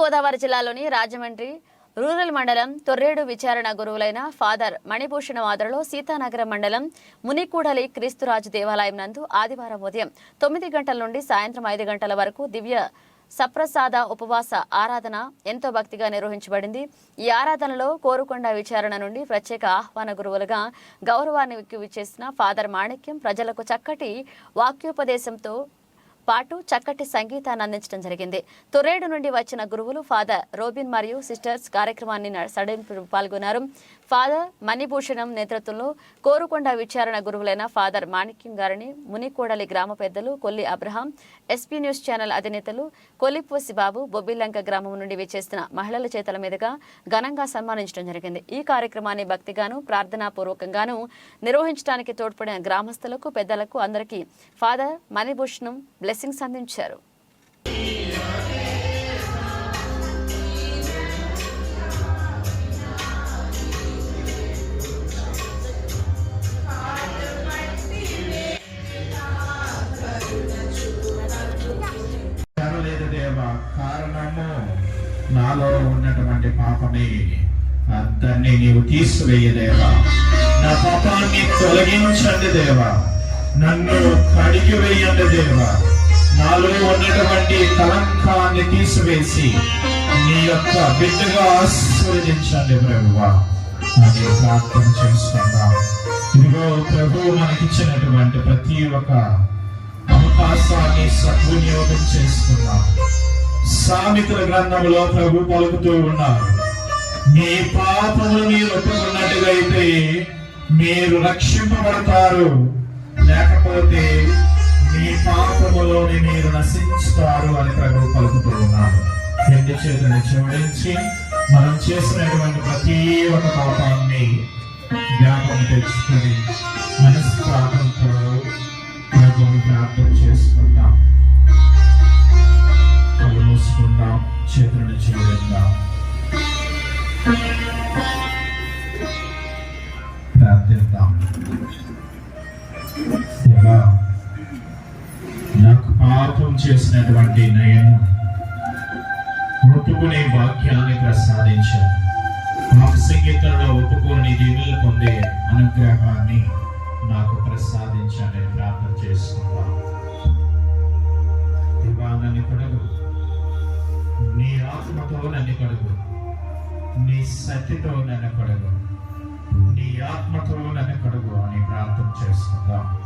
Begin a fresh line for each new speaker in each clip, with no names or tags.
తూర్పుగోదావరి జిల్లాలోని రాజమండ్రి రూరల్ మండలం తొర్రేడు విచారణ గురువులైన ఫాదర్ మణిభూషణ వాదరలో సీతానగరం మండలం మునికూడలి క్రీస్తురాజు దేవాలయం నందు ఆదివారం ఉదయం తొమ్మిది గంటల నుండి సాయంత్రం ఐదు గంటల వరకు దివ్య సప్రసాద ఉపవాస ఆరాధన ఎంతో భక్తిగా నిర్వహించబడింది. ఈ ఆరాధనలో కోరుకొండ విచారణ నుండి ప్రత్యేక ఆహ్వాన గురువులుగా గౌరవానికి విచ్చేసిన ఫాదర్ మాణిక్యం ప్రజలకు చక్కటి వాక్యోపదేశంతో పాటు చక్కటి సంగీతాన్ని అందించడం జరిగింది. తొరేడు నుండి వచ్చిన గురువులు ఫాదర్ రోబిన్ మరియు సిస్టర్స్ కార్యక్రమాన్ని సడలింపు పాల్గొన్నారు. ఫాదర్ మణిభూషణం నేతృత్వంలో కోరుకొండ విచారణ గురువులైన ఫాదర్ మాణిక్యం గారిని మునికోడలి గ్రామ పెద్దలు Kolli Abraham SP news channel అధినేతలు కొలిపోసి బాబు బొబ్బిలంక గ్రామం నుండి విచ్చేసిన మహిళల చేతల మీదుగా ఘనంగా సన్మానించడం జరిగింది. ఈ కార్యక్రమాన్ని భక్తిగాను ప్రార్థనాపూర్వకంగాను నిర్వహించడానికి తోడ్పడిన గ్రామస్తులకు పెద్దలకు అందరికీ ఫాదర్ మణిభూషణం బ్లెస్సింగ్స్ అందించారు.
కారణము నాలో ఉన్నటువంటి పాపమే. దాన్ని నీవు తీసివేయదేవా నా పాపాన్ని తొలగించండి దేవా. నన్ను కడిగి వేయండి దేవా. నాలో ఉన్నటువంటి కలంకాన్ని తీసివేసి నీ యొక్క బిడ్డగా ఆశీర్వదించండి ప్రభువా. అని ప్రార్థన చేసుకుందాం ఇదిగో ప్రభు మనకిచ్చినటువంటి ప్రతి ఒక్క అవకాశాన్ని సద్వినియోగం చేసుకున్నాం సామెతల గ్రంథంలో ప్రభు పలుకుతూ ఉన్నారు. మీ పాపములు మీరు ఒప్పుకున్నట్టుగా అయితే మీరు రక్షింపబడతారు. లేకపోతే పాపములోని మీరు నశించుతారు అని ప్రభు పలుకుతూ ఉన్నారు రెండు చేతులను జోడించి మనం చేసినటువంటి ప్రతి ఒక్క పాపాన్ని జ్ఞాపం తెచ్చుకొని మనస్పాతంతో ప్రభువుని జ్ఞాపం చేసుకుందాం. కళ్ళు మూసుకుందాం చేతులను చూడందాం జ్ఞాపకం చేసినటువంటి నయం ఒప్పుకునే వాక్యాన్ని ప్రసాదించారు. పాప సంగీతంలో ఒప్పుకొని దీవులు పొందే అనుగ్రహాన్ని నాకు ప్రసాదించాలని ప్రార్థన చేసుకుందాం. దేవా కడుగు. నీ ఆత్మతో నన్ను కడుగు. నీ సత్యతో నన్ను కడుగు. నీ ఆత్మతో నన్ను కడుగు అని ప్రార్థన చేసుకుందాం.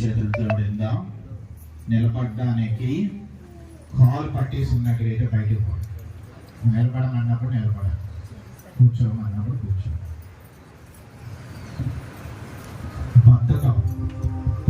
చేతులతో విందాం నిలబడడానికి కాలు పట్టేసి ఉన్నట్లయితే బయటకు పో నిలబడమన్నప్పుడు నిలబడాలి. కూర్చోమన్నప్పుడు కూర్చోవాలి